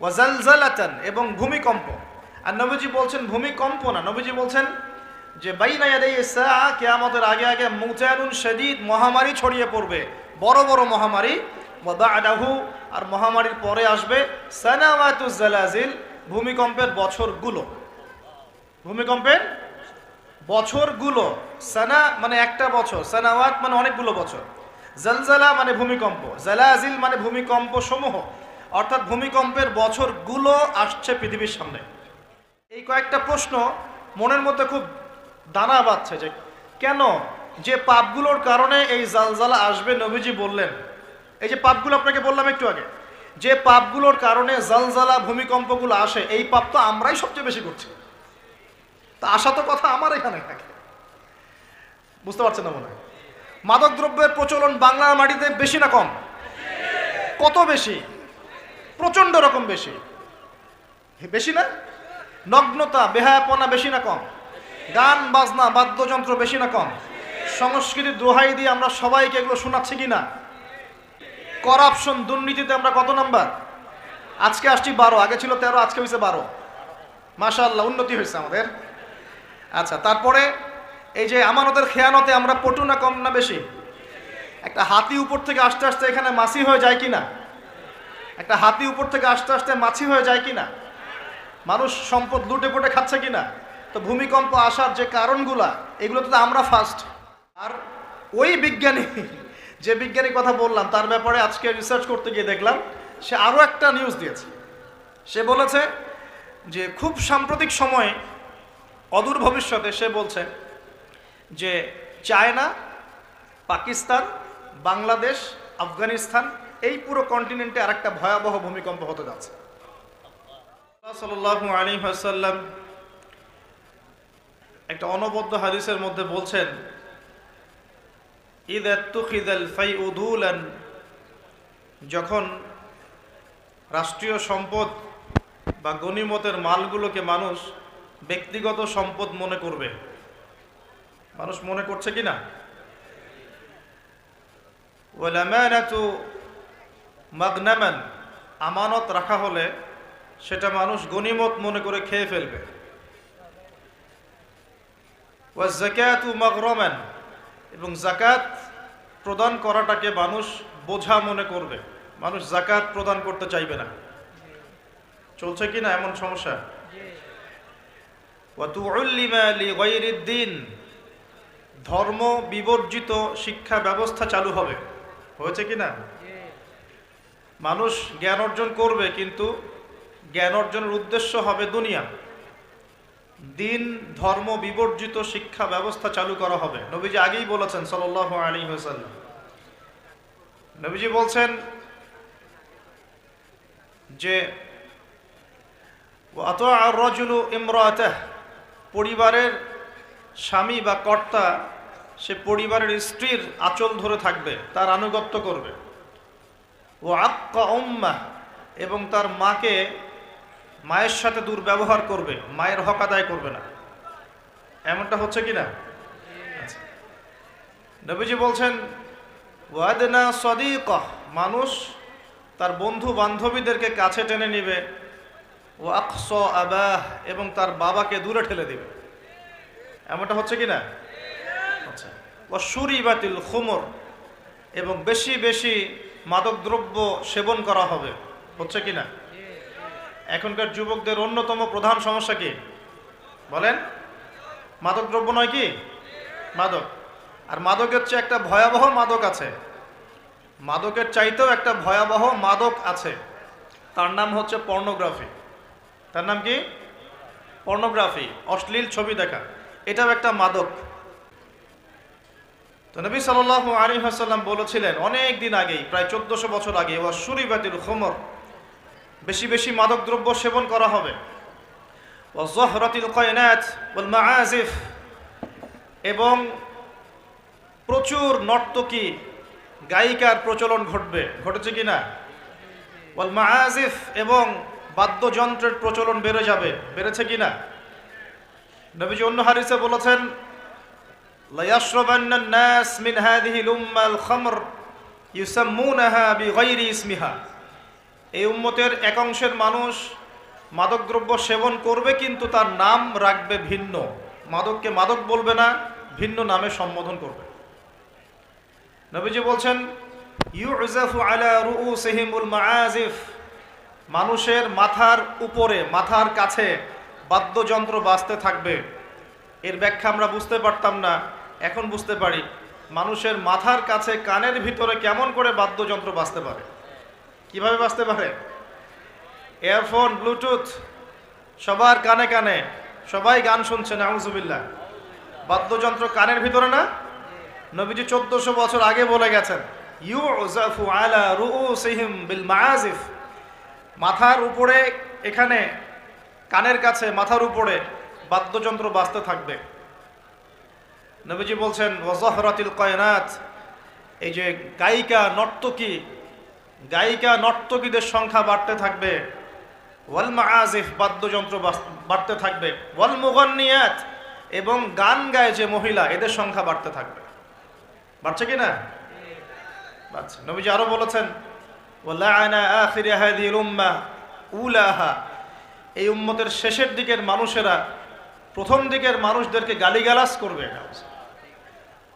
ওয়াজালজালাতান এবং ভূমিকম্প। আর নবীজি বলছেন ভূমিকম্প না, নবীজি বলছেন যে কিয়ামতের আগে আগে মুতানুন শাদীদ মহামারী ছড়িয়ে পড়বে, বড় বড় মহামারী। ওয়া আর মহামারীর পরে আসবে সানাওয়াতুজ জালাজিল, ভূমিকম্পের বছরগুলো। ভূমিকম্পের বছরগুলো, সানা মানে একটা বছর, সানাওয়াত মানে অনেকগুলো বছর। জলজালা মানে ভূমিকম্প, জালাজিল মানে ভূমিকম্প সমূহ অর্থাৎ ভূমিকম্পের বছরগুলো আসছে পৃথিবীর সামনে। এই কয়েকটা প্রশ্ন মনের মধ্যে খুব দানা বাঁধছে যে, কেন যে পাপগুলোর কারণে এই জালজালা আসবে নবীজি বললেন? এই যে পাপগুলো আপনাকে বললাম একটু আগে, যে পাপগুলোর কারণে জালজালা, ভূমিকম্পগুলো আসে, এই পাপ তো আমরাই সবচেয়ে বেশি করছি। তা আসা তো কথা আমার এখানে থাকে। বুঝতে পারছেন না মনে হয়? মাদক দ্রব্যের প্রচলন বাংলার মাটিতে বেশি না কম? কত বেশি? প্রচণ্ড রকম বেশি। বেশি না? নগ্নতা, বেহায়াপনা বেশি না কম? গান, বাজনা, বাদ্যযন্ত্র বেশি না কম? সংস্কৃতির দোহাই দিয়ে আমরা সবাইকে এগুলো শোনাচ্ছি কি না? করাপশন, দুর্নীতিতে আমরা কত নাম্বার? আজকে আসছি বারো, আগে ছিল তেরো, আজকে হয়েছে বারো। মাশাআল্লাহ, উন্নতি হয়েছে আমাদের। আচ্ছা তারপরে এই যে আমানতের খেয়ানতে আমরা পটু না কম না বেশি? একটা হাতি উপর থেকে আস্তে আস্তে এখানে মাসি হয়ে যায় কিনা একটা হাতি উপর থেকে আস্তে আস্তে মাছি হয়ে যায় কিনা? মানুষ সম্পদ লুটে পুটে খাচ্ছে কিনা? তো ভূমিকম্প আসার যে কারণগুলা, এগুলো তো আমরা ফার্স্ট আর ওই বিজ্ঞানী, যে বিজ্ঞানীর কথা বললাম, তার ব্যাপারে আজকে রিসার্চ করতে গিয়ে দেখলাম, সে আরও একটা নিউজ দিয়েছে। সে বলেছে যে খুব সাম্প্রতিক সময়ে, অদূর ভবিষ্যতে সে বলছে যে চায়না, পাকিস্তান, বাংলাদেশ, আফগানিস্তান এই পুরো কন্টিনেন্টে আর একটা ভয়াবহ ভূমিকম্প হতে যাচ্ছে। একটা অনবদ্য হাদিসের মধ্যে বলছেন ঈদ আত্তুখিদাল ফাই উদুলান যখন রাষ্ট্রীয় সম্পদ বা গণিমতের মালগুলোকে মানুষ ব্যক্তিগত সম্পদ মনে করবে। মানুষ মনে করছে কি না? মাগনামান, আমানত রাখা হলে সেটা মানুষ গনিমত মনে করে খেয়ে ফেলবে। মাগরামান, এবং জাকাত প্রদান করাটাকে মানুষ বোঝা মনে করবে। মানুষ জাকাত প্রদান করতে চাইবে না। চলছে কি না এমন সমস্যা? ধর্ম বিবর্জিত শিক্ষা ব্যবস্থা চালু হবে। হয়েছে কি না? মানুষ জ্ঞান অর্জন করবে, কিন্তু জ্ঞান অর্জনের উদ্দেশ্য হবে দুনিয়া। দিন, ধর্ম, বিবর্জিত শিক্ষা ব্যবস্থা চালু করা হবে। নবীজি আগেই বলেছেন সাল্লাহ আলী হাসাল্লাম নবীজি বলছেন যে রজুলু ইমরাতাহ। পরিবারের স্বামী বা কর্তা, সে পরিবারের স্ত্রীর আঁচল ধরে থাকবে, তার আনুগত্য করবে। ও আক্কা উম্মা এবং তার মাকে মায়ের সাথে দুর্ব্যবহার করবে, মায়ের হক আদায় করবে না। এমনটা হচ্ছে কি না? আচ্ছা। নবীজি বলছেন, ওয়াদনা সদিক, মানুষ তার বন্ধু বান্ধবীদেরকে কাছে টেনে নিবে। ও আকস আবাহ, এবং তার বাবাকে দূরে ঠেলে দিবে। এমনটা হচ্ছে কি না? আচ্ছা। ও সুরি বাতিল খুমর, এবং বেশি বেশি মাদকদ্রব্য সেবন করা হবে। হচ্ছে কি না? এখনকার যুবকদের অন্যতম প্রধান সমস্যা কি? বলেন। মাদকদ্রব্য নয় কি? মাদক। আর মাদকের চেয়ে একটা ভয়াবহ মাদক আছে। মাদকের চাইতেও একটা ভয়াবহ মাদক আছে। তার নাম হচ্ছে পর্নোগ্রাফি। তার নাম কি? পর্নোগ্রাফি। অশ্লীল ছবি দেখা। এটাও একটা মাদক। তো নবী সাল আলী হাসাল্লাম বলেছিলেন, অনেক দিন আগেই, প্রায় চোদ্দশো বছর আগে ও সুরিবাতিল খমর, বেশি বেশি মাদকদ্রব্য সেবন করা হবে। ও জহরতিল কয়নাত বল মাআজিফ এবং প্রচুর নর্তকী, গায়িকার প্রচলন ঘটবে। ঘটেছে কি না? বল মাআজিফ এবং বাদ্যযন্ত্রের প্রচলন বেড়ে যাবে। বেড়েছে কি না? নবীজি অন্য হারিসে বলেছেন ليشربن الناس من هذه الأمة الخمر يسمونها بغير اسمها এই উম্মতের এক অংশের মানুষ মাদকদ্রব্য সেবন করবে কিন্তু তার নাম রাখবে ভিন্ন মাদককে মাদক বলবে না ভিন্ন নামে সম্বোধন করবে নবীজি বলছেন ইউজাফু আলা রুউসিহিমুল মাআজিফ মানুষের মাথার উপরে মাথার কাছে বাদ্যযন্ত্র বাজতে থাকবে এর ব্যাখ্যা আমরা বুঝতে পারতাম না এখন বুঝতে পারি মানুষের মাথার কাছে কানের ভিতরে কেমন করে বাদ্যযন্ত্র বাঁচতে পারে। কীভাবে বাঁচতে পারে? এয়ারফোন, ব্লুটুথ, সবার কানে কানে, সবাই গান শুনছেন আউজুবিল্লাহ বাদ্যযন্ত্র কানের ভিতরে না? নবীজি চোদ্দশো বছর আগে বলে গেছেন ইউ আলা বিল মাথার উপরে, এখানে, কানের কাছে, মাথার উপরে বাদ্যযন্ত্র বাজতে থাকবে। নবীজি বলছেন ওয়াজহরাতিল কয়নাত এই যে গায়িকা নর্তকী, গায়িকা নর্তকীদের সংখ্যা বাড়তে থাকবে, ওয়াল মাআজিফ বাদ্যযন্ত্র বাড়তে থাকবে, ওয়াল মুগান্নিয়াত এবং গান গায় যে মহিলা, এদের সংখ্যা বাড়তে থাকবে। বাড়ছে কি না? বাড়ছে। নবীজি আরও বলেছেন ওয়ালাআনা আখির হাদিহিল উম্মাহ উলাহা এই উম্মতের শেষের দিকের মানুষেরা প্রথম দিকের মানুষদেরকে গালিগালাজ করবে।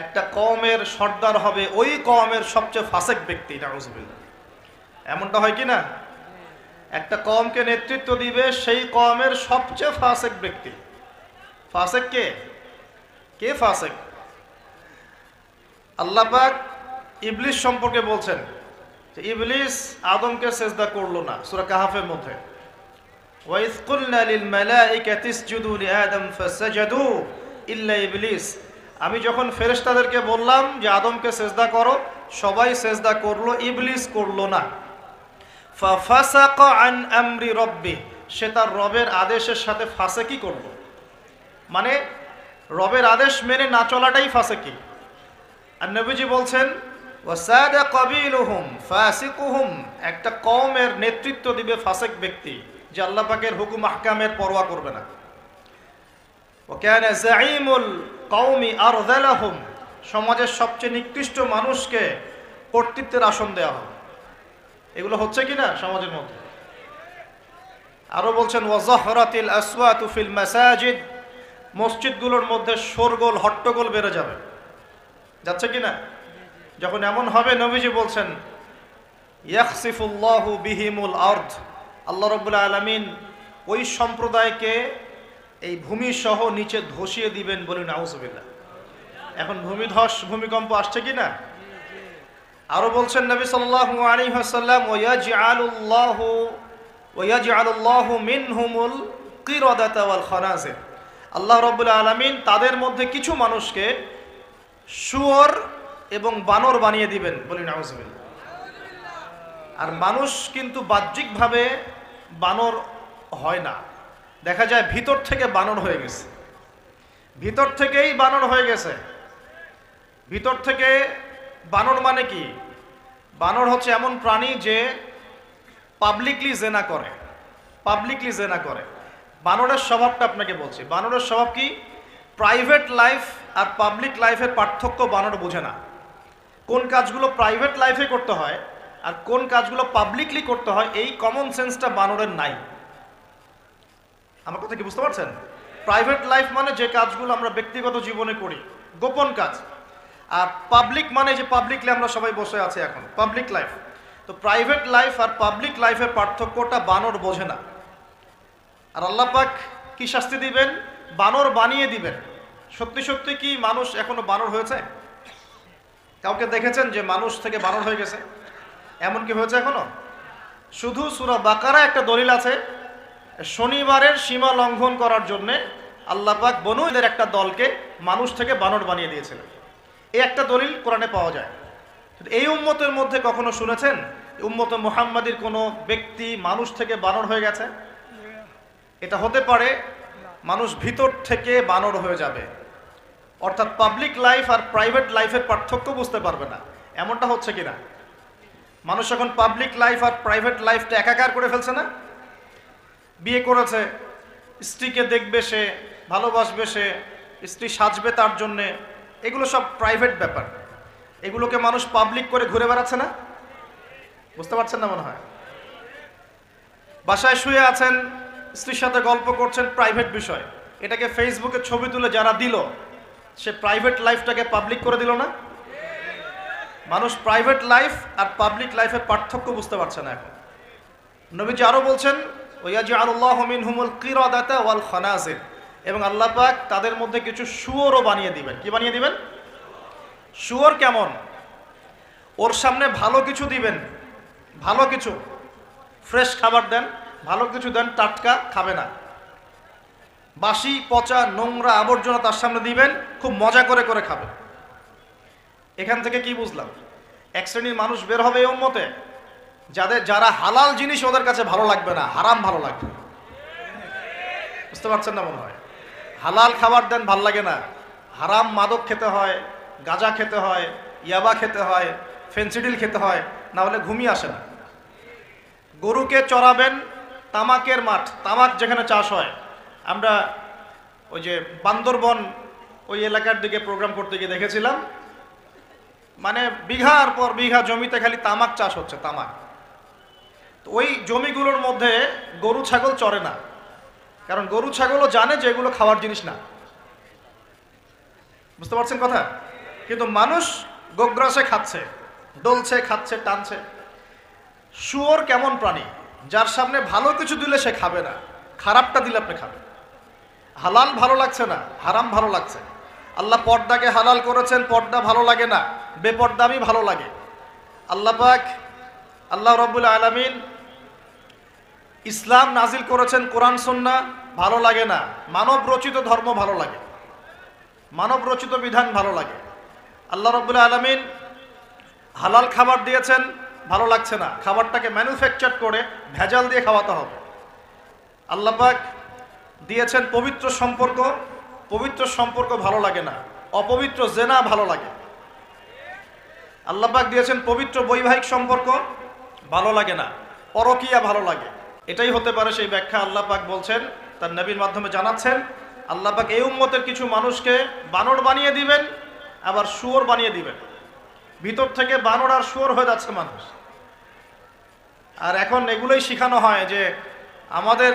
একটা কমের সর্দার হবে, ওই কমের সবচেয়ে ফাঁসেক ব্যক্তি নাউজবিল্লা এমনটা হয় কি না একটা কমকে নেতৃত্ব দিবে, সেই কমের সবচেয়ে ফাঁসেক ব্যক্তি। ফাসেক কে? কে ফাঁসেক? আল্লাপাক ইবলিশ সম্পর্কে বলছেন যে ইবলিশ আদমকে চেষ্টা করল না, সুরা কাহাফের মধ্যে। ওয়াইস কুলনা লিল মালাইকাতিসজুদু লিআদম ফাসাজাদু ইল্লা ইবলিস। আমি যখন ফেরেশতাদেরকে বললাম যে, আদমকে সেজদা করো, সবাই সেজদা করল, ইবলিস করল না। আন রব্বি, সে তার রবের আদেশের সাথে ফাঁসে কি করল। মানে রবের আদেশ মেনে না চলাটাই ফাঁসে কি আর নবীজি বলছেন একটা কওমের নেতৃত্ব দিবে ফাসেক ব্যক্তি, যে আল্লাহ পাকের হুকুম, আহকামের পরোয়া করবে না। ওকানা জাইমুল কওমি আরযালাহুম সমাজের সবচেয়ে নিকৃষ্ট মানুষকে কর্তৃত্বের আসন দেওয়া হবে। এগুলো হচ্ছে কি না সমাজের মধ্যে? আরও বলছেন ওয়াজহরাতিল আসওয়াতু ফিল মাসাজিদ মসজিদগুলোর মধ্যে শোরগোল, হট্টগোল বেড়ে যাবে। যাচ্ছে কি না? যখন এমন হবে, নবীজি বলছেন ইয়াকসিফুল্লাহু বিহিমুল আর্দ আল্লাহ রব্বুল আলমিন ওই সম্প্রদায়কে এই ভূমি সহ নিচে ধসিয়ে দিবেন বলে নাউজবিল্লা এখন ভূমিধস, ভূমিকম্প আসছে কি না? আরও বলছেন নবী সাল্লাল্লাহু আলাইহি ওয়াসাল্লাম, ওয়াজআলুল্লাহু ওয়াজআলুল্লাহু মিনহুমুল কিরাদাতা ওয়াল খানাজির। আল্লাহ রাব্বুল আলামিন তাদের মধ্যে কিছু মানুষকে শুয়োর এবং বানর বানিয়ে দিবেন বলি নাউজবিল্লা আর মানুষ কিন্তু বাহ্যিকভাবে বানর হয় না। দেখা যায় ভিতর থেকে বানর হয়ে গেছে। ভিতর থেকেই বানর হয়ে গেছে। ভিতর থেকে বানর মানে কি? বানর হচ্ছে এমন প্রাণী যে পাবলিকলি জেনা করে। পাবলিকলি জেনা করে। বানরের স্বভাবটা আপনাকে বলছি। বানরের স্বভাব কি? প্রাইভেট লাইফ আর পাবলিক লাইফের পার্থক্য বানর বোঝে না। কোন কাজগুলো প্রাইভেট লাইফে করতে হয় আর কোন কাজগুলো পাবলিকলি করতে হয়, এই কমন সেন্সটা বানরের নাই। আমার কথা কি বুঝতে পারছেন? প্রাইভেট লাইফ মানে যে কাজগুলো আমরা ব্যক্তিগত জীবনে করি, গোপন কাজ। আর পাবলিক মানে যে পাবলিকলি আমরা সবাই বসে আছি এখন পাবলিক লাইফ তো প্রাইভেট লাইফ আর পাবলিক লাইফের পার্থক্যটা বানর বোঝে না। আর আল্লাহ পাক কি শাস্তি দিবেন? বানর বানিয়ে দিবেন। সত্যি সত্যি কি মানুষ এখনও বানর হয়েছে? কাউকে দেখেছেন যে মানুষ থেকে বানর হয়ে গেছে? এমন কি হয়েছে এখনও? শুধু সুরা বাকারা একটা দলিল আছে শনিবারের সীমা লঙ্ঘন করার জন্য আল্লাহ পাক বনুদের একটা দলকে মানুষ থেকে বানর বানিয়ে দিয়েছিলেন। এই একটা দলিল কোরআনে পাওয়া যায়। এই উম্মতের মধ্যে কখনো শুনেছেন উম্মত মুহাম্মাদির কোনো ব্যক্তি মানুষ থেকে বানর হয়ে গেছে? এটা হতে পারে মানুষ ভিতর থেকে বানর হয়ে যাবে। অর্থাৎ পাবলিক লাইফ আর প্রাইভেট লাইফের পার্থক্য বুঝতে পারবে না। এমনটা হচ্ছে কিনা? মানুষ এখন পাবলিক লাইফ আর প্রাইভেট লাইফটা একাকার করে ফেলছে না? বিয়ে করেছে, স্ত্রীকে দেখবে সে, ভালোবাসবে সে, স্ত্রী সাজবে তার জন্যে, এগুলো সব প্রাইভেট ব্যাপার। এগুলোকে মানুষ পাবলিক করে ঘুরে বেড়াচ্ছে না? বুঝতে পারছেন না মনে হয়? বাসায় শুয়ে আছেন, স্ত্রীর সাথে গল্প করছেন প্রাইভেট বিষয়। এটাকে ফেসবুকে ছবি তুলে যারা দিল, সে প্রাইভেট লাইফটাকে পাবলিক করে দিল না? মানুষ প্রাইভেট লাইফ আর পাবলিক লাইফের পার্থক্য বুঝতে পারছে না এখন। নবীজি আরও বলছেন ওয়াজি আল্লাহ মিন হুমুল কিরাদাতা ওয়াল খানাজির। এবং আল্লাহ পাক তাদের মধ্যে কিছু শুয়োরও বানিয়ে দিবেন। কি বানিয়ে দিবেন? শুয়োর কেমন? ওর সামনে ভালো কিছু দিবেন। ভালো কিছু। ফ্রেশ খাবার দেন। ভালো কিছু দেন, টাটকা খাবে না। বাসি, পচা, নোংরা আবর্জনা তার সামনে দিবেন, খুব মজা করে করে খাবে এখান থেকে কি বুঝলাম? এক শ্রেণির মানুষ বের হবে এই উম্মতে। যাদের যারা হালাল জিনিস ওদের কাছে ভালো লাগবে না, হারাম ভালো লাগবে। বুঝতে পারছেন না মনে হয়? হালাল খাবার দেন, ভালো লাগে না। হারাম মাদক খেতে হয়, গাঁজা খেতে হয়, ইয়াবা খেতে হয় ফেন্সিডিল খেতে হয়, না হলে ঘুমিয়ে আসে না। গরুকে চড়াবেন, তামাকের মাঠ, তামাক যেখানে চাষ হয়। আমরা ওই যে বান্দরবন ওই এলাকার দিকে প্রোগ্রাম করতে গিয়ে দেখেছিলাম। মানে বিঘার পর বিঘা জমিতে খালি তামাক চাষ হচ্ছে, তামাক। ওই জমিগুলোর মধ্যে গরু, ছাগল চড়ে না। কারণ গরু, ছাগলও জানে যে এগুলো খাওয়ার জিনিস না। বুঝতে পারছেন কথা? কিন্তু মানুষ গোগ্রাসে খাচ্ছে, ডলছে, খাচ্ছে, টানছে। শুয়োর কেমন প্রাণী? যার সামনে ভালো কিছু দিলে সে খাবে না। খারাপটা দিলে আপনি খাবেন। হালাল ভালো লাগছে না, হারাম ভালো লাগছে। আল্লাহ পর্দাকে হালাল করেছেন, পর্দা ভালো লাগে না, বেপর্দামি ভালো লাগে। আল্লাহ পাক, আল্লাহ রব্বুল আলমিন ইসলাম নাজিল করেছেন কোরআন, সন্না ভালো লাগে না। মানব রচিত ধর্ম ভালো লাগে। মানব রচিত বিধান ভালো লাগে। আল্লাহ রব্বুল আলমিন হালাল খাবার দিয়েছেন, ভালো লাগছে না। খাবারটাকে ম্যানুফ্যাকচার করে ভেজাল দিয়ে খাওয়াতে হবে। আল্লাহ পাক দিয়েছেন পবিত্র সম্পর্ক। পবিত্র সম্পর্ক ভালো লাগে না। অপবিত্র জেনা ভালো লাগে। আল্লাপাক দিয়েছেন পবিত্র বৈবাহিক সম্পর্ক ভালো লাগে না। পরকিয়া ভালো লাগে। এটাই হতে পারে সেই ব্যাখ্যা আল্লাহ পাক বলছেন, তার নবীর মাধ্যমে জানাচ্ছেন, আল্লাহ পাক এই উম্মতের কিছু মানুষকে বানর বানিয়ে দিবেন, আবার শুয়োর বানিয়ে দিবেন। ভিতর থেকে বানর আর শুয়োর হয়ে যাচ্ছে মানুষ। আর এখন এগুলোই শেখানো হয় যে আমাদের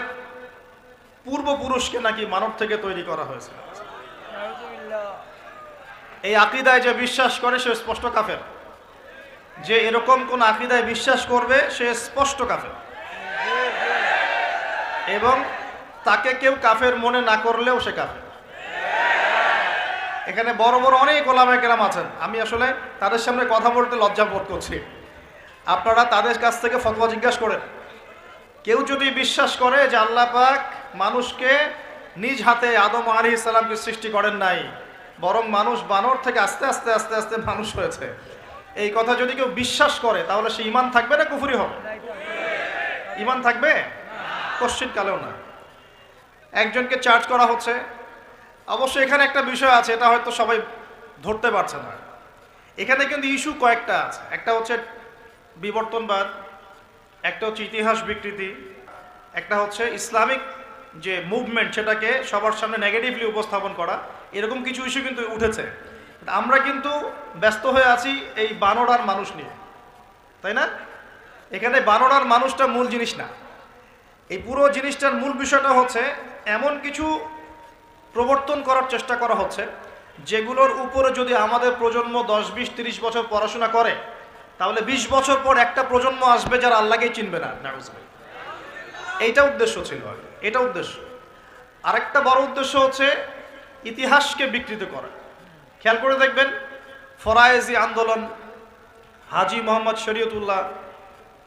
পূর্বপুরুষকে নাকি মানব থেকে তৈরি করা হয়েছে। এই আকিদায় যে বিশ্বাস করে, সে স্পষ্ট কাফের। যে এরকম কোন আকিদায় বিশ্বাস করবে, সে স্পষ্ট কাফের। এবং তাকে কেউ কাফের মনে না করলেও সে কাফের। এখানে বড় বড় অনেক ওলামা কেরাম আছেন। আমি আসলে তাদের সামনে কথা বলতে লজ্জা বোধ করছি। আপনারা তাদের কাছ থেকে ফতোয়া জিজ্ঞাসা করেন। কেউ যদি বিশ্বাস করে যে আল্লাহ পাক মানুষকে নিজ হাতে আদম আলী ইসলামকে সৃষ্টি করেন নাই, বরং মানুষ বানর থেকে আস্তে আস্তে আস্তে আস্তে মানুষ হয়েছে, এই কথা যদি কেউ বিশ্বাস করে, তাহলে সে ইমান থাকবে না কুফুরি হবে? ইমান থাকবে? কশ্চিন কালেও না। একজনকে চার্জ করা হচ্ছে। অবশ্য এখানে একটা বিষয় আছে, এটা হয়তো সবাই ধরতে পারছে না। এখানে কিন্তু ইস্যু কয়েকটা আছে। একটা হচ্ছে বিবর্তনবাদ, একটা হচ্ছে ইতিহাস বিকৃতি, একটা হচ্ছে ইসলামিক যে মুভমেন্ট সেটাকে সবার সামনে নেগেটিভলি উপস্থাপন করা, এরকম কিছু ইস্যু কিন্তু উঠেছে। আমরা কিন্তু ব্যস্ত হয়ে আছি এই বানরার মানুষ নিয়ে। তাই না? এখানে বানরার মানুষটা মূল জিনিস না। এই পুরো জিনিসটার মূল বিষয়টা হচ্ছে, এমন কিছু প্রবর্তন করার চেষ্টা করা হচ্ছে, যেগুলোর উপরে যদি আমাদের প্রজন্ম দশ, বিশ, তিরিশ বছর পড়াশোনা করে, তাহলে বিশ বছর পর একটা প্রজন্ম আসবে যারা আল্লাহকেই চিনবে না। এইটা উদ্দেশ্য ছিল। এটা উদ্দেশ্য। আরেকটা বড় উদ্দেশ্য হচ্ছে ইতিহাসকে বিকৃত করা। খেয়াল করে দেখবেন, ফরায়েজি আন্দোলন, হাজি মোহাম্মদ শরীয়তুল্লাহ,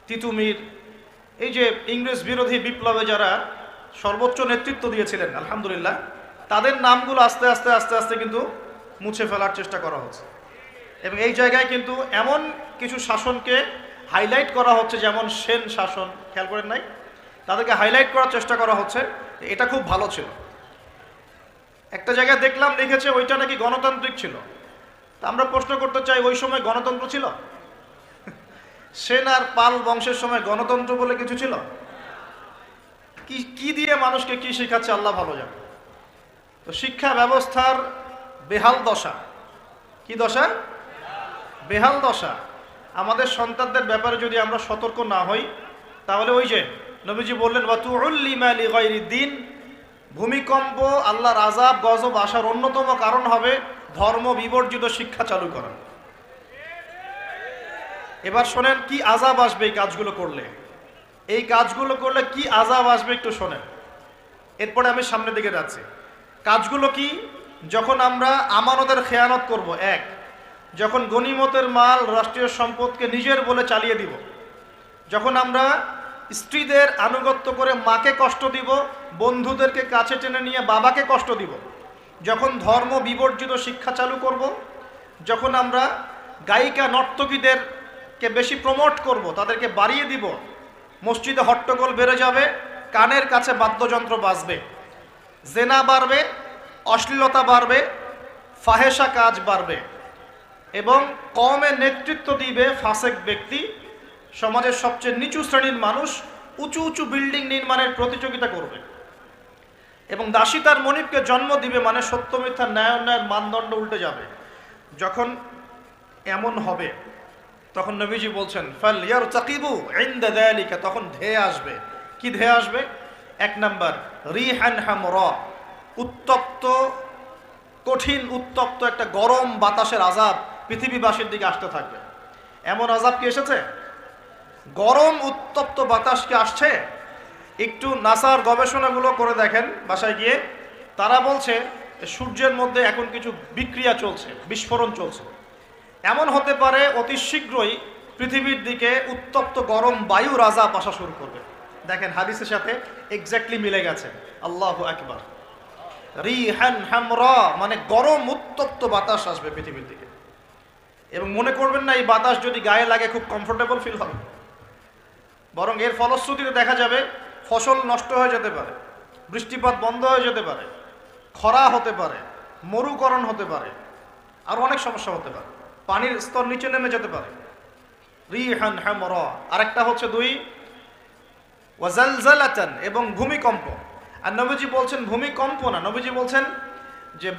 তিতুমির এই যে ইংরেজ বিরোধী বিপ্লবে যারা সর্বোচ্চ নেতৃত্ব দিয়েছিলেন, আলহামদুলিল্লাহ, তাদের নামগুলো আস্তে আস্তে আস্তে আস্তে কিন্তু মুছে ফেলার চেষ্টা করা হচ্ছে। এবং এই জায়গায় কিন্তু এমন কিছু শাসনকে হাইলাইট করা হচ্ছে, যেমন সেন শাসন, খেয়াল করেন নাই? তাদেরকে হাইলাইট করার চেষ্টা করা হচ্ছে, এটা খুব ভালো ছিল। একটা জায়গায় দেখলাম, লিখেছে, ওইটা নাকি গণতান্ত্রিক ছিল? তা আমরা প্রশ্ন করতে চাই, ওই সময় গণতন্ত্র ছিল? সেন আর পাল বংশের সময় গণতন্ত্র বলে কিছু ছিল? কি কি দিয়ে মানুষকে কি শেখাচ্ছে আল্লাহ ভালো জানে। তো শিক্ষা ব্যবস্থার বেহাল দশা। কি দশা? বেহাল দশা। আমাদের সন্তানদের ব্যাপারে যদি আমরা সতর্ক না হই, তাহলে ওই যে নবীজি বললেন বা দিন ভূমিকম্প, আল্লাহর আজাব গজব আসার অন্যতম কারণ হবে ধর্ম বিবর্জিত শিক্ষা চালু করা। এবার শোনেন, কি আজাব আসবে এই কাজগুলো করলে? এই কাজগুলো করলে কি আজাব আসবে একটু শোনেন। এরপরে আমি সামনের দিকে যাচ্ছি। কাজগুলো কি? যখন আমরা আমানতের খেয়ানত করব, এক, যখন গনিমতের মাল রাষ্ট্রীয় সম্পদকে নিজের বলে চালিয়ে দিব, যখন আমরা স্ত্রীদের আনুগত্য করে মাকে কষ্ট দিব, বন্ধুদেরকে কাছে টেনে নিয়ে বাবাকে কষ্ট দিব, যখন ধর্ম বিবর্জিত শিক্ষা চালু করব, যখন আমরা গায়িকা নর্তকীদেরকে বেশি প্রমোট করব, তাদেরকে বাড়িয়ে দিব। মসজিদে হট্টগোল বেড়ে যাবে, কানের কাছে বাদ্যযন্ত্র বাজবে। জেনা বাড়বে, অশ্লীলতা বাড়বে ফাহেসা কাজ বাড়বে। এবং কমে নেতৃত্ব দিবে ফাসেক ব্যক্তি, সমাজের সবচেয়ে নিচু শ্রেণির মানুষ উঁচু উঁচু বিল্ডিং নির্মাণের প্রতিযোগিতা করবে। এবং দাসী তার মনিবকে জন্ম দিবে মানে সত্য মিথ্যা ন্যায় অন্যায়ের মানদণ্ড উল্টে যাবে। যখন এমন হবে তখন নবীজি বলছেন ফাল ইয়ার চাকিবু ইনদা দালিকা তখন ধেয়ে আসবে। কি ধেয়ে আসবে? এক নাম্বার, রিহান হামর উত্তপ্ত, কঠিন, উত্তপ্ত একটা গরম বাতাসের আজাব পৃথিবীবাসীর দিকে আসতে থাকবে। এমন আজাব কি এসেছে? গরম, উত্তপ্ত বাতাস কি আসছে? একটু নাসার গবেষণাগুলো করে দেখেন বাসায় গিয়ে। তারা বলছে সূর্যের মধ্যে এখন কিছু বিক্রিয়া চলছে, বিস্ফোরণ চলছে। এমন হতে পারে অতি শীঘ্রই পৃথিবীর দিকে উত্তপ্ত গরম বায়ু রাজা আসা শুরু করবে। দেখেন হাদিসের সাথে এক্স্যাক্টলি মিলে গেছে। আল্লাহ একবার রি রিহান হামরা মানে গরম উত্তপ্ত বাতাস আসবে পৃথিবীর দিকে। এবং মনে করবেন না, এই বাতাস যদি গায়ে লাগে, খুব কমফোর্টেবল ফিল হবে। বরং এর ফলশ্রুতিতে দেখা যাবে, ফসল নষ্ট হয়ে যেতে পারে, বৃষ্টিপাত বন্ধ হয়ে যেতে পারে, খরা হতে পারে, মরুকরণ হতে পারে, আর অনেক সমস্যা হতে পারে। পানির স্তর নিচে নেমে যেতে পারে। আরেকটা হচ্ছে দুই এবং ভূমিকম্প। আর নবীজি বলছেন ভূমিকম্প না, নবীজি বলছেন যে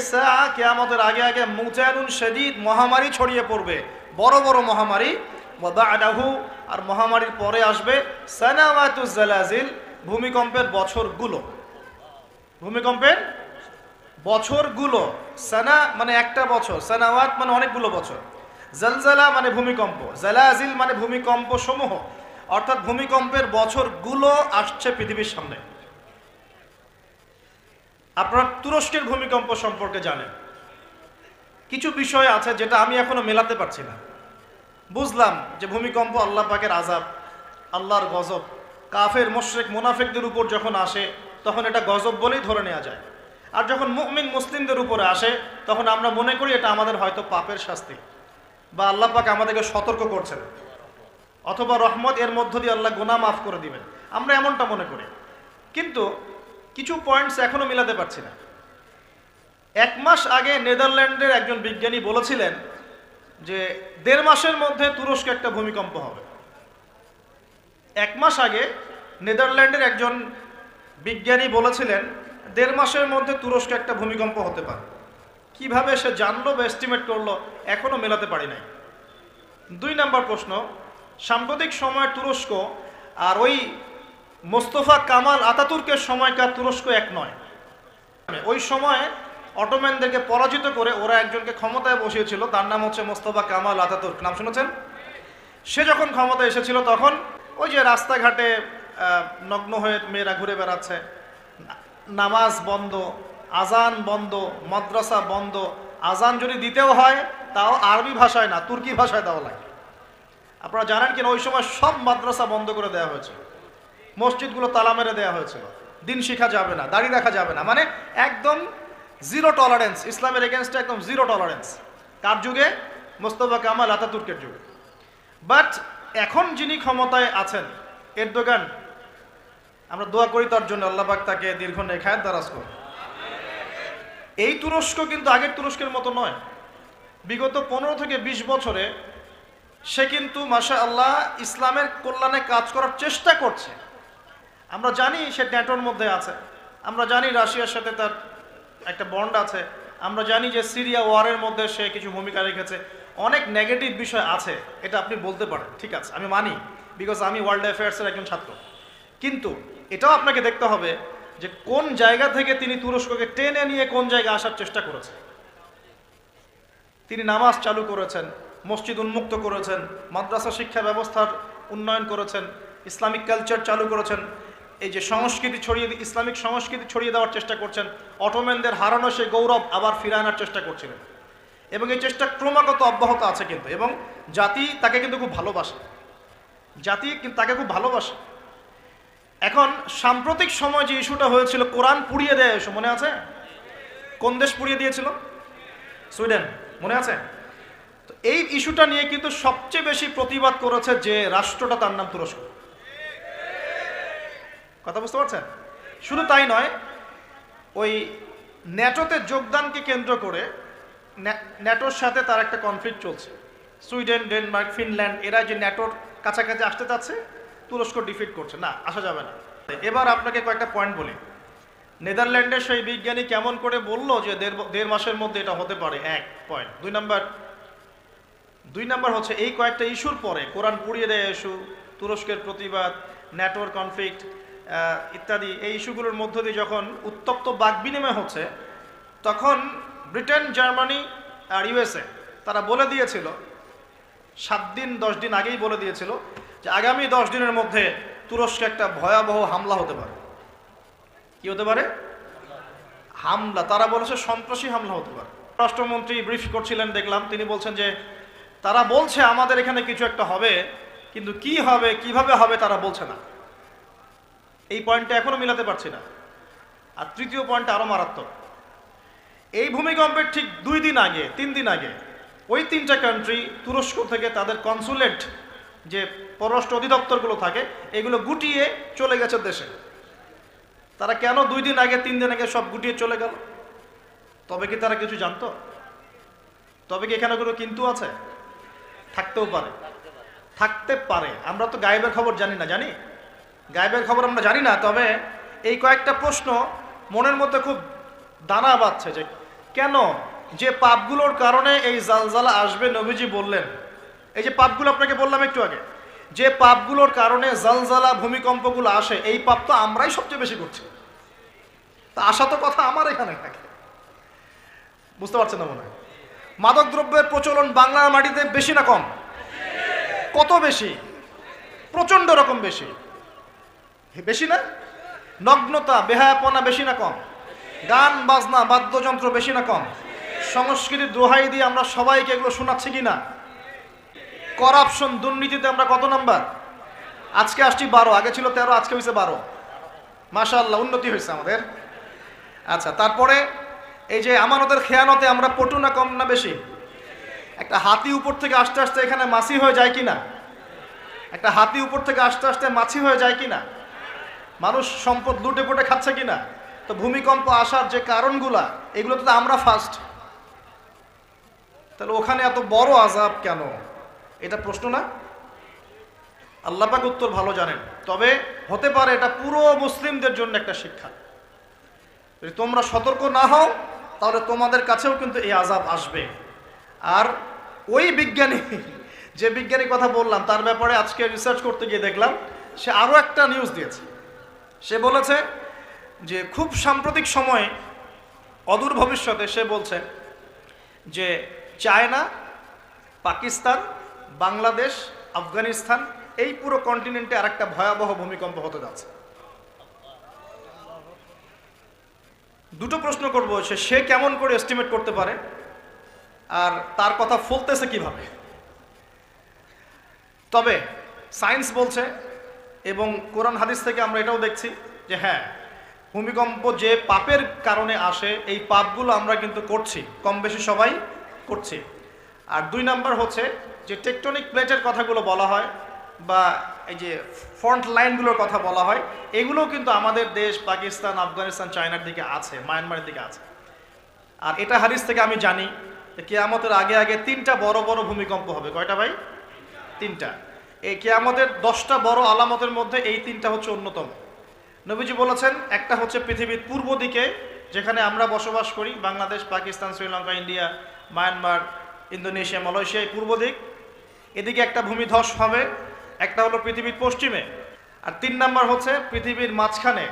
সা কিয়ামতের আগে আগে মুজানুন শদীদ মহামারী ছড়িয়ে পড়বে। বড় বড় মহামারী। আর মহামারীর পরে আসবে ভূমিকম্পের বছরগুলো। ভূমিকম্পের বছরগুলো, সানা মানে একটা বছর, সানাওয়াত মানে অনেকগুলো বছর। জলজালা মানে ভূমিকম্প, জালাজিল মানে ভূমিকম্প সমূহ অর্থাৎ ভূমিকম্পের বছরগুলো আসছে পৃথিবীর সামনে। আপনারা তুরস্কের ভূমিকম্প সম্পর্কে জানেন। কিছু বিষয় আছে যেটা আমি এখনও মেলাতে পারছি না। বুঝলাম যে ভূমিকম্প আল্লাহ পাকের আজাব আল্লাহর গজব। কাফের, মোশরেক, মোনাফেকদের উপর যখন আসে, তখন এটা গজব বলেই ধরে নেওয়া যায়। আর যখন মুমিন মুসলিমদের উপরে আসে, তখন আমরা মনে করি এটা আমাদের হয়তো পাপের শাস্তি। বা আল্লাহ পাক আমাদেরকে সতর্ক করছেন। অথবা রহমত এর মধ্য দিয়ে আল্লাহ গোনা মাফ করে দিবেন। আমরা এমনটা মনে করি। কিন্তু কিছু পয়েন্টস এখনও মিলাতে পারছি না। এক মাস আগে নেদারল্যান্ডের একজন বিজ্ঞানী বলেছিলেন যে দেড় মাসের মধ্যে তুরস্কে একটা ভূমিকম্প হবে। এক মাস আগে নেদারল্যান্ডের একজন বিজ্ঞানী বলেছিলেন দেড় মাসের মধ্যে তুরস্কে একটা ভূমিকম্প হতে পারে। কীভাবে সে জানলো বা এস্টিমেট করল এখনও মেলাতে পারি নাই। দুই নাম্বার প্রশ্ন, সাম্প্রতিক সময় তুরস্ক আর ওই মোস্তফা কামাল আতাতুর্কের সময়কার তুরস্ক এক নয়। ওই সময়ে অটোম্যানদেরকে পরাজিত করে ওরা একজনকে ক্ষমতায় বসিয়েছিল, তার নাম হচ্ছে মোস্তফা কামাল আতাতুর্ক। নাম শুনেছেন? সে যখন ক্ষমতা এসেছিল তখন ওই যে রাস্তাঘাটে নগ্ন হয়ে মেয়েরা ঘুরে বেড়াচ্ছে নামাজ বন্ধ, আজান বন্ধ, মাদ্রাসা বন্ধ, আজান যদি দিতেও হয়, তাও আরবি ভাষায় না, তুর্কি ভাষায় দেওয়া লাগে। আপনারা জানেন কিনা, ওই সময় সব মাদ্রাসা বন্ধ করে দেওয়া হয়েছে। মসজিদগুলো তালা মেরে দেওয়া হয়েছিল দিন শিখা যাবে না, দাড়ি রাখা যাবে না। মানে একদম জিরো টলারেন্স ইসলামের এগেনস্টে একদম জিরো টলারেন্স কার যুগে? মোস্তফা কামাল আতাতুর্কের যুগে। বাট এখন যিনি ক্ষমতায় আছেন, এরদোগান আমরা দোয়া করি তার জন্য আল্লাহ পাক তাকে দীর্ঘ নেখায় দারাজ করুন এই তুরস্ক কিন্তু আগের তুরস্কের মতো নয়। বিগত পনেরো থেকে ২০ বছরে সে কিন্তু মাসা আল্লাহ ইসলামের কল্যাণে কাজ করার চেষ্টা করছে। আমরা জানি সে ন্যাটোর মধ্যে আছে। আমরা জানি রাশিয়ার সাথে তার একটা বন্ড আছে। আমরা জানি যে সিরিয়া ওয়ারের মধ্যে সে কিছু ভূমিকা রেখেছে। অনেক নেগেটিভ বিষয় আছে, এটা আপনি বলতে পারেন। ঠিক আছে, আমি মানি, বিকজ আমি ওয়ার্ল্ড অ্যাফেয়ার্সের একজন ছাত্র। কিন্তু এটাও আপনাকে দেখতে হবে যে কোন জায়গা থেকে তিনি তুরস্ককে টেনে নিয়ে কোন জায়গায় আসার চেষ্টা করেছে তিনি নামাজ চালু করেছেন, মসজিদ উন্মুক্ত করেছেন, মাদ্রাসা শিক্ষা ব্যবস্থার উন্নয়ন করেছেন, ইসলামিক কালচার চালু করেছেন, এই যে সংস্কৃতি ছড়িয়ে ইসলামিক সংস্কৃতি ছড়িয়ে দেওয়ার চেষ্টা করছেন, অটোম্যানদের হারানো সেই গৌরব আবার ফিরে আনার চেষ্টা করছিলেন। এবং এই চেষ্টা ক্রমাগত অব্যাহত আছে কিন্তু, এবং জাতি তাকে কিন্তু খুব ভালোবাসে। জাতি তাকে খুব ভালোবাসে। এখন সাম্প্রতিক সময় যে ইস্যুটা হয়েছিল, কোরআন পুড়িয়ে দেয় ইস্যু মনে আছে? কোন দেশ পুড়িয়ে দিয়েছিল? সুইডেন, মনে আছে? তো এই ইস্যুটা নিয়ে কিন্তু সবচেয়ে বেশি প্রতিবাদ করেছে যে রাষ্ট্রটা তার নাম তুরস্ক। কথা বুঝতে পারছেন? শুধু তাই নয়, ওই ন্যাটোতে যোগদানকে কেন্দ্র করে ন্যা- ন্যাটোর সাথে তার একটা কনফ্লিক্ট চলছে। সুইডেন, ডেনমার্ক, ফিনল্যান্ড, এরা যে ন্যাটোর কাছাকাছি আসতে চাচ্ছে তুরস্ক ডিফিট করছে। না, আসা যাবে না। এবার আপনাকে কয়েকটা পয়েন্ট বলি। নেদারল্যান্ডের সেই বিজ্ঞানী কেমন করে বলল যে দেড় মাসের মধ্যে এটা হতে পারে? এক পয়েন্ট দুই নাম্বার দুই নাম্বার হচ্ছে এই কয়েকটা ইস্যুর পরে কোরআন পুড়িয়ে দেয় ইস্যু, তুরস্কের প্রতিবাদ নেটওয়ার্ক কনফ্লিক্ট ইত্যাদি। এই ইস্যুগুলোর মধ্য দিয়ে যখন উত্তপ্ত বাক বিনিময় হচ্ছে, তখন ব্রিটেন, জার্মানি আর ইউএসএ তারা বলে দিয়েছিল, সাত দিন, দশ দিন আগেই বলে দিয়েছিল যে আগামী দশ দিনের মধ্যে তুরস্কে একটা ভয়াবহ হামলা হতে পারে। কি হতে পারে? হামলা। তারা বলেছে সন্ত্রাসী হামলা হতে পারে। রাষ্ট্রমন্ত্রী ব্রিফ করছিলেন, দেখলাম। তিনি বলছেন যে, তারা বলছে আমাদের এখানে কিছু একটা হবে, কিন্তু কি হবে, কীভাবে হবে তারা বলছে না। এই পয়েন্টটা এখনও মিলাতে পারছি না। আর তৃতীয় পয়েন্টটা আরও মারাত্মক। এই ভূমিকম্পের ঠিক দুই দিন আগে, তিন দিন আগে, ওই তিনটা কান্ট্রি তুরস্ক থেকে তাদের কনসুলেট যে পররাষ্ট্র অধিদপ্তরগুলো থাকে, এগুলো গুটিয়ে চলে গেছে দেশে। তারা কেন দুই দিন আগে, তিন দিন আগে সব গুটিয়ে চলে গেল? তবে কি তারা কিছু জানতো? তবে কি এখানে কোনো কিন্তু আছে? থাকতেও পারে। থাকতে পারে। আমরা তো গায়েবের খবর জানি না, জানি? গায়েবের খবর আমরা জানি না, তবে এই কয়েকটা প্রশ্ন মনের মধ্যে খুব দানা বাঁধছে যে কেন যে পাপগুলোর কারণে এই জালজালা আসবে নবীজি বললেন? এই যে পাপগুলো আপনাকে বললাম একটু আগে, যে পাপগুলোর কারণে জালজালা ভূমিকম্পগুলো আসে, এই পাপ তো আমরাই সবচেয়ে বেশি করছি। তা আসা তো কথা আমার এখানে থাকে। বুঝতে পারছেন না মনে হয়? মাদক দ্রব্যের প্রচলন বাংলার মাটিতে বেশি না কম? কত বেশি? প্রচণ্ড রকম বেশি। বেশি না? নগ্নতা, বেহায়াপনা বেশি না কম? গান, বাজনা, বাদ্যযন্ত্র বেশি না কম? সংস্কৃতির দোহাই দিয়ে আমরা সবাইকে এগুলো শোনাচ্ছি কি না? করাপশন দুর্নীতিতে আমরা কত নাম্বার? আজকে আসছি বারো, আগে ছিল তেরো, আজকে হয়েছে বারো। মাশাআল্লাহ, উন্নতি হয়েছে আমাদের। আচ্ছা তারপরে এই যে আমানতের খেয়ানতে আমরা পটু না কম না বেশি? একটা হাতি উপর থেকে আস্তে আস্তে এখানে মাছি হয়ে যায় কিনা? একটা হাতি উপর থেকে আস্তে আস্তে মাছি হয়ে যায় কিনা? মানুষ সম্পদ লুটে পুটে খাচ্ছে কিনা? তো ভূমিকম্প আসার যে কারণগুলা এগুলো তো আমরা ফার্স্ট তাহলে ওখানে এত বড় আজাব কেন? এটা প্রশ্ন না? আল্লাপাক উত্তর ভালো জানেন। তবে হতে পারে এটা পুরো মুসলিমদের জন্য একটা শিক্ষা। যদি তোমরা সতর্ক না হও, তাহলে তোমাদের কাছেও কিন্তু এই আজাব আসবে। আর ওই বিজ্ঞানী, যে বিজ্ঞানী কথা বললাম, তার ব্যাপারে আজকে রিসার্চ করতে গিয়ে দেখলাম, সে আরও একটা নিউজ দিয়েছে। সে বলেছে যে খুব সাম্প্রতিক সময়ে, অদূর ভবিষ্যতে সে বলছে যে চায়না, পাকিস্তান বাংলাদেশ, আফগানিস্তান, এই পুরো কন্টিনেন্টে আর একটা ভয়াবহ ভূমিকম্প হতে যাচ্ছে। দুটো প্রশ্ন করব সে সে কেমন করে এস্টিমেট করতে পারে? আর তার কথা ফলতেছে কীভাবে? তবে সায়েন্স বলছে এবং কোরআন হাদিস থেকে আমরা এটাও দেখছি যে হ্যাঁ ভূমিকম্প যে পাপের কারণে আসে, এই পাপগুলো আমরা কিন্তু করছি কম বেশি সবাই করছি। আর দুই নাম্বার হচ্ছে যে টেকটনিক প্লেটের কথাগুলো বলা হয় বা এই যে ফ্রন্ট লাইনগুলোর কথা বলা হয়, এগুলোও কিন্তু আমাদের দেশ, পাকিস্তান, আফগানিস্তান, চায়নার দিকে আছে, মায়ানমারের দিকে আছে। আর এটা হারিস থেকে আমি জানি কেয়ামতের আগে আগে তিনটা বড় বড় ভূমিকম্প হবে। কয়টা ভাই? তিনটা। এই কেয়ামতের দশটা বড় আলামতের মধ্যে এই তিনটা হচ্ছে অন্যতম। নবীজি বলেছেন, একটা হচ্ছে পৃথিবীর পূর্ব দিকে, যেখানে আমরা বসবাস করি, Bangladesh, Pakistan, Sri Lanka, India, Myanmar, Indonesia, Malaysia পূর্ব দিক। এদিকে একটা ভূমিধস হবে, একটা হলো পৃথিবীর পশ্চিমে, আর তিন নাম্বার হচ্ছে পৃথিবীর মাঝখানে,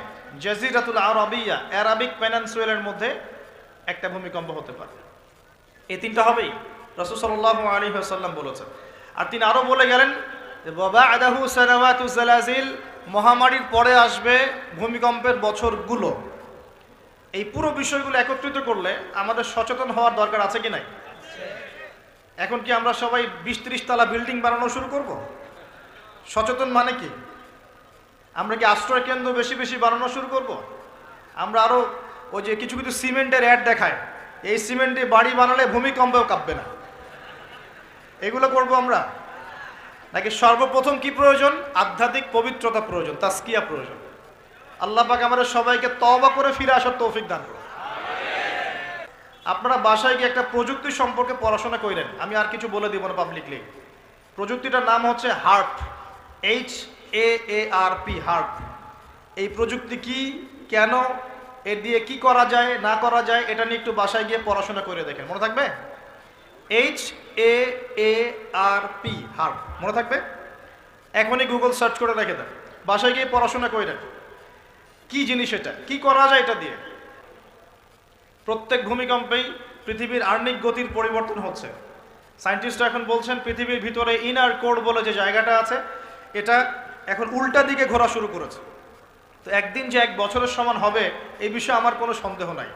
জাজিরাতুল আরবিয়া অ্যারাবিক পেনান্সুয়েলের মধ্যে একটা ভূমিকম্প হতে পারে। এই তিনটা হবেই, রসুল সাল্লাহ আলী সাল্লাম বলেছেন। আর তিনি আরও বলে গেলেন যে বাবা আদাহু সালাওয়াতু জালাজিল মহামারীর পরে আসবে ভূমিকম্পের বছরগুলো। এই পুরো বিষয়গুলো একত্রিত করলে আমাদের সচেতন হওয়ার দরকার আছে কি নাই? এখন কি আমরা সবাই বিশ ত্রিশ তলা বিল্ডিং বানানো শুরু করব? সচেতন মানে কি? আমরা কি আশ্রয় কেন্দ্র বেশি বেশি বানানো শুরু করব? আমরা আরও ওই যে কিছু কিছু সিমেন্টের অ্যাড দেখায়। এই সিমেন্টে বাড়ি বানালে ভূমিকম্পেও কাঁপবে না। এগুলো করব আমরা। নাকি সর্বপ্রথম কি প্রয়োজন? আধ্যাত্মিক পবিত্রতা প্রয়োজন তাস্কিয়া প্রয়োজন। আল্লাহ পাক আমাদের সবাইকে তওবা করে ফিরে আসার তৌফিক দান করুন। আপনারা বাসায় গিয়ে একটা প্রযুক্তি সম্পর্কে পড়াশোনা করেন আমি আর কিছু বলে দিব না পাবলিকলি প্রযুক্তিটার নাম হচ্ছে heart H A A R P heart এই প্রযুক্তি কি, কেন, এর দিয়ে কি করা যায়, না করা যায়, এটা নিয়ে একটু বাসায় গিয়ে পড়াশোনা করে দেখেন। মনে থাকবে? H A A R P HAARP. মনে থাকবে? এখনই গুগল সার্চ করে রেখে দেন। বাসায় গিয়ে পড়াশোনা করেন কি জিনিস এটা? কি করা যায় এটা দিয়ে? প্রত্যেক ভূমিকম্পেই পৃথিবীর আর্নিক গতির পরিবর্তন হচ্ছে। সায়েন্টিস্টরা এখন বলছেন, পৃথিবীর ভিতরে ইনার কোড বলে যে জায়গাটা আছে, এটা এখন উল্টা দিকে ঘোরা শুরু করেছে। তো একদিন যে এক বছরের সমান হবে, এই বিষয়ে আমার কোনো সন্দেহ নাই।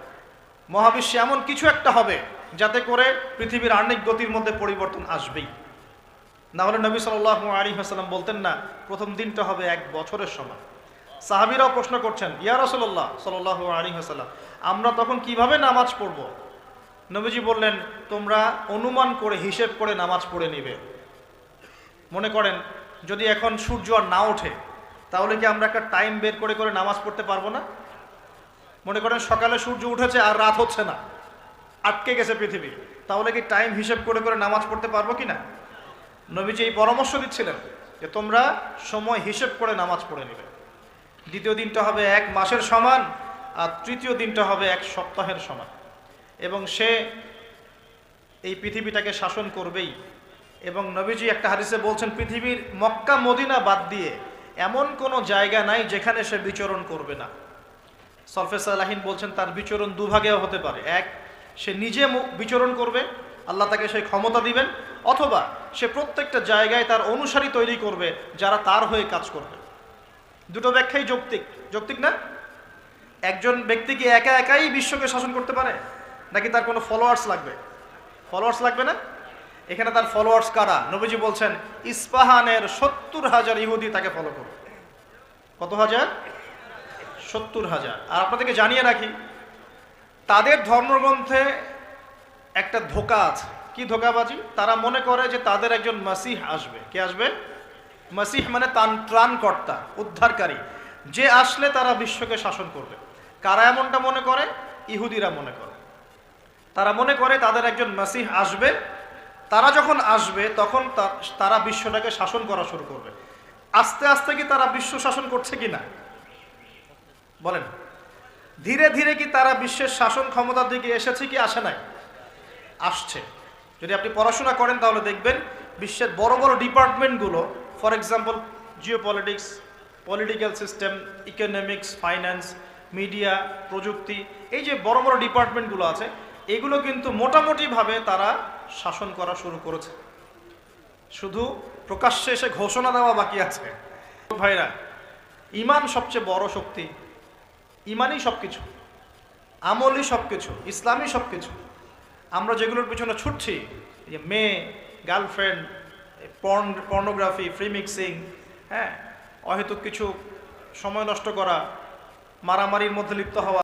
মহাবিশ্বে এমন কিছু একটা হবে, যাতে করে পৃথিবীর আর্নিক গতির মধ্যে পরিবর্তন আসবেই। না হলে নবী সাল্লাহ আলী হাসালাম বলতেন না, প্রথম দিনটা হবে এক বছরের সমান। সাহাবিরাও প্রশ্ন করছেন, ইয়া রসল্লাহ সাল্লাহ আলী হাসাল্লাম আমরা তখন কীভাবে নামাজ পড়ব? নবীজি বললেন, তোমরা অনুমান করে, হিসেব করে নামাজ পড়ে নিবে। মনে করেন, যদি এখন সূর্য আর না ওঠে, তাহলে কি আমরা একটা টাইম বের করে করে নামাজ পড়তে পারব না? মনে করেন, সকালে সূর্য উঠেছে আর রাত হচ্ছে না, আটকে গেছে পৃথিবী, তাহলে কি টাইম হিসেব করে করে নামাজ পড়তে পারব কি না? নবীজি এই পরামর্শ দিচ্ছিলেন যে, তোমরা সময় হিসেব করে নামাজ পড়ে নেবে। দ্বিতীয় দিনটা হবে এক মাসের সমান আর তৃতীয় দিনটা হবে এক সপ্তাহের সময়। এবং সে এই পৃথিবীটাকে শাসন করবেই। এবং নবীজি একটা হাদিসে বলছেন, পৃথিবীর মক্কা, মদিনা বাদ দিয়ে এমন কোনো জায়গা নাই যেখানে সে বিচরণ করবে না। সলফে সালাহিন বলছেন, তার বিচরণ দুভাগেও হতে পারে। এক, সে নিজে বিচরণ করবে, আল্লাহ তাকে সেই ক্ষমতা দিবেন, অথবা সে প্রত্যেকটা জায়গায় তার অনুসারী তৈরি করবে, যারা তার হয়ে কাজ করবে। দুটো ব্যাখ্যাই যৌক্তিক। যৌক্তিক না? একজন ব্যক্তি কি একা একাই বিশ্বকে শাসন করতে পারে? নাকি তার কোনো ফলোয়ার্স লাগবে? ফলোয়ার্স লাগবে না? এখানে তার ফলোয়ার্স কারা? নবীজি বলছেন, ইস্পাহানের সত্তর হাজার ইহুদি তাকে ফলো করবে কত হাজার? সত্তর হাজার। আর আপনাদেরকে জানিয়ে রাখি, তাদের ধর্মগ্রন্থে একটা ধোকা আছে। কি ধোকাবাজি তারা মনে করে যে তাদের একজন মাসিহ আসবে। কে আসবে? মাসিহ মানে তান ত্রাণকর্তা, উদ্ধারকারী। যে আসলে তারা বিশ্বকে শাসন করবে। কারা এমনটা মনে করে? ইহুদিরা মনে করে। তারা মনে করে তাদের একজন মাসিহ আসবে। তারা যখন আসবে, তখন তারা বিশ্বটাকে শাসন করা শুরু করবে। আস্তে আস্তে কি তারা বিশ্ব শাসন করছে কি না? বলেন। ধীরে ধীরে কি তারা বিশ্বের শাসন ক্ষমতার দিকে এসেছে কি আসে নাই? আসছে। যদি আপনি পড়াশোনা করেন, তাহলে দেখবেন বিশ্বের বড় বড় ডিপার্টমেন্টগুলো, for example geopolitics political system, economics, finance media, প্রযুক্তি, এই যে বড় বড় ডিপার্টমেন্টগুলো আছে, এগুলো কিন্তু মোটামুটিভাবে তারা শাসন করা শুরু করেছে। শুধু প্রকাশ্যে এসে ঘোষণা দেওয়া বাকি আছে। ভাইরা, ইমান সবচেয়ে বড় শক্তি, ইমানই সব কিছু আমলই সব কিছু ইসলামই সব কিছু আমরা যেগুলোর পিছনে ছুটছি যে মেয়ে, girlfriend porn, pornography, free mixing হ্যাঁ অহেতুক কিছু সময় নষ্ট করা মারামারির মধ্যে লিপ্ত হওয়া